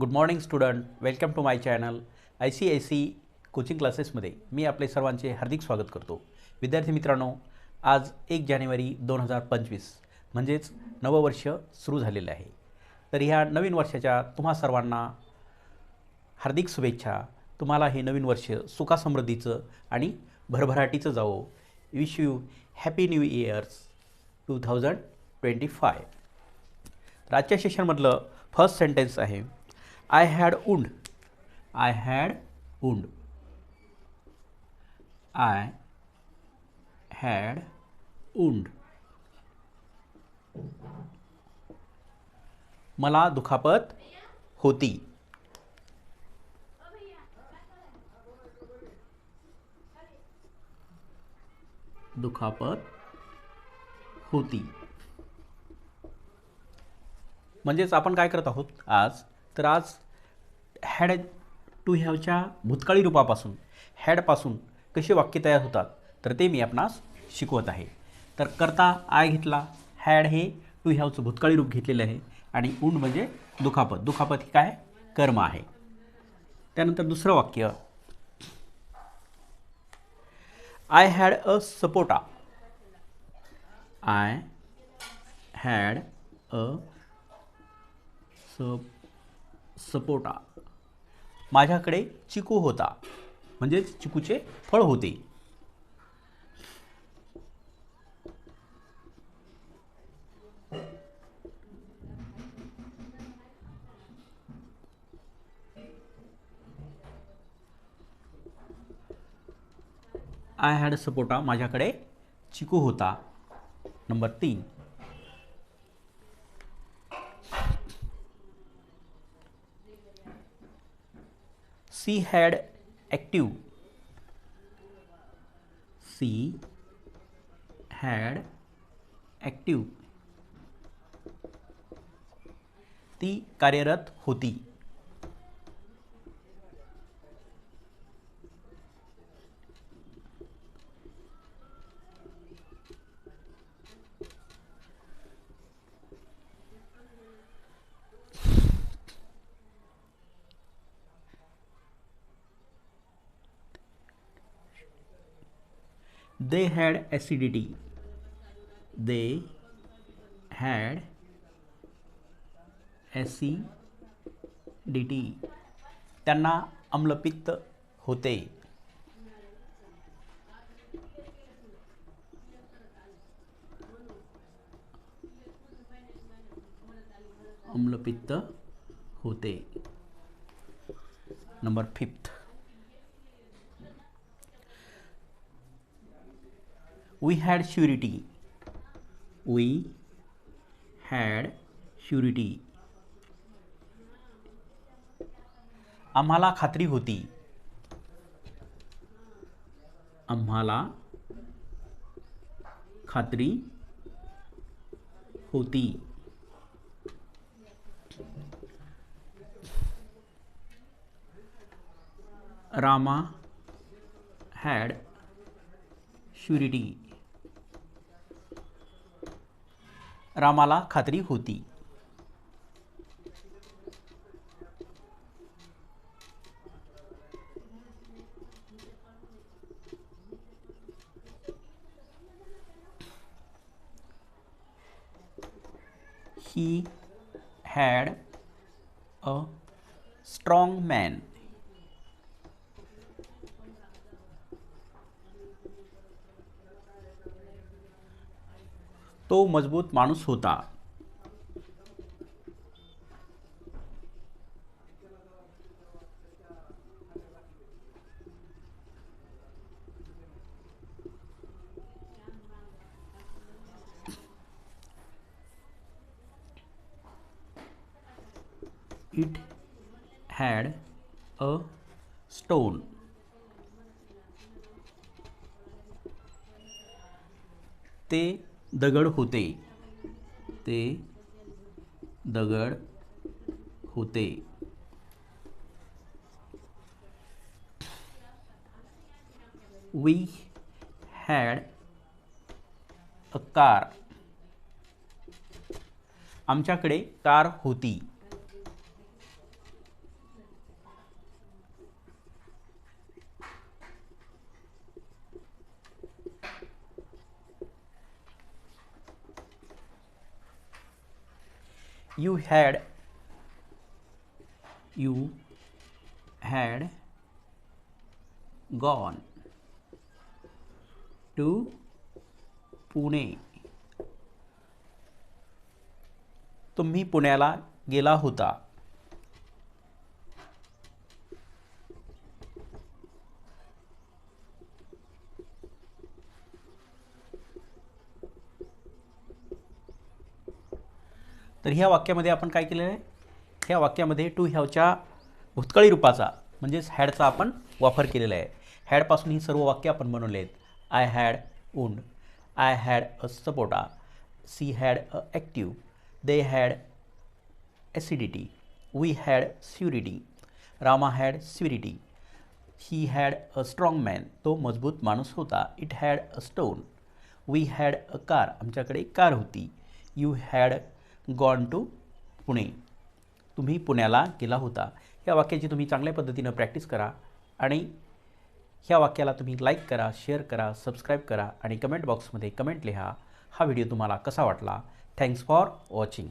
Good morning student welcome to my channel I C I C coaching क्लासेसमध्ये मी आपले सर्वांचे हार्दिक स्वागत करतो. विद्यार्थी मित्रांनो आज एक जानेवारी दोन हजार पंचवीस म्हणजेच नववर्ष सुरू झालेलं आहे. तर ह्या नवीन वर्षाच्या तुम्हा सर्वांना हार्दिक शुभेच्छा. तुम्हाला हे नवीन वर्ष सुखासमृद्धीचं आणि भरभराटीचं जावो. Wish you happy new years two thousand twenty five तर आजच्या सेशनमधलं फर्स्ट सेंटेन्स आहे I had wound I had wound I had wound मला दुखापत होती. दुखापत होती. म्हणजेच आपण काय करत आहोत आज? तर आज हॅड टू ह्याच्या भूतकाळी रूपापासून हॅडपासून कसे वाक्य तयार होतात तर ते मी आपणास शिकवत आहे. तर करता आय घेतला हॅड हे टू ह्यावचं भूतकाळी रूप घेतलेलं आहे. आणि उंड म्हणजे दुखापत. दुखापत ही काय? कर्म आहे. त्यानंतर दुसरं वाक्य. I had a sapota I had a स सपोटा. माझ्याकडे चिकू होता. म्हणजेच चिकूचे फळ होते. I had sapota. माझ्याकडे चिकू होता. नंबर तीन. She had active. She had active. ती कार्यरत होती। They had acidity they had acidity त्यांना आम्लपित्त होते आम्लपित्त होते number fifth we had surety. We had surety. आम्हाला खात्री होती. आम्हाला खात्री होती. रामा हैड श्यूरिटी रामाला खात्री होती. He had a strong man तो मजबूत माणूस होता. इट हॅड अ स्टोन ते दगड होते. ते दगड होते. वी हॅड अ कार आमच्याकडे कार होती. You had you had gone to Pune तुम्ही पुण्याला गेला होता. तर ह्या वाक्यामध्ये आपण काय केलेलं आहे? ह्या वाक्यामध्ये टू ह्याच्या भूतकाळी रूपाचा म्हणजेच हॅडचा आपण वापर केलेला आहे. हॅडपासून ही सर्व वाक्य आपण बनवले आहेत I had wound I had a sapota she had a active they had acidity we had surety Rama had surety he had a strong man तो मजबूत माणूस होता. It had a stone we had a car आमच्याकडे car होती. You had gone to Pune. तुम्ही पुण्याला गेला होता. या वाक्याची तुम्ही चांगल्या पद्धतीनं प्रॅक्टिस करा आणि ह्या वाक्याला तुम्ही लाईक करा शेअर करा सबस्क्राईब करा आणि कमेंट बॉक्समध्ये कमेंट लिहा. हा व्हिडिओ तुम्हाला कसा वाटला? Thanks for watching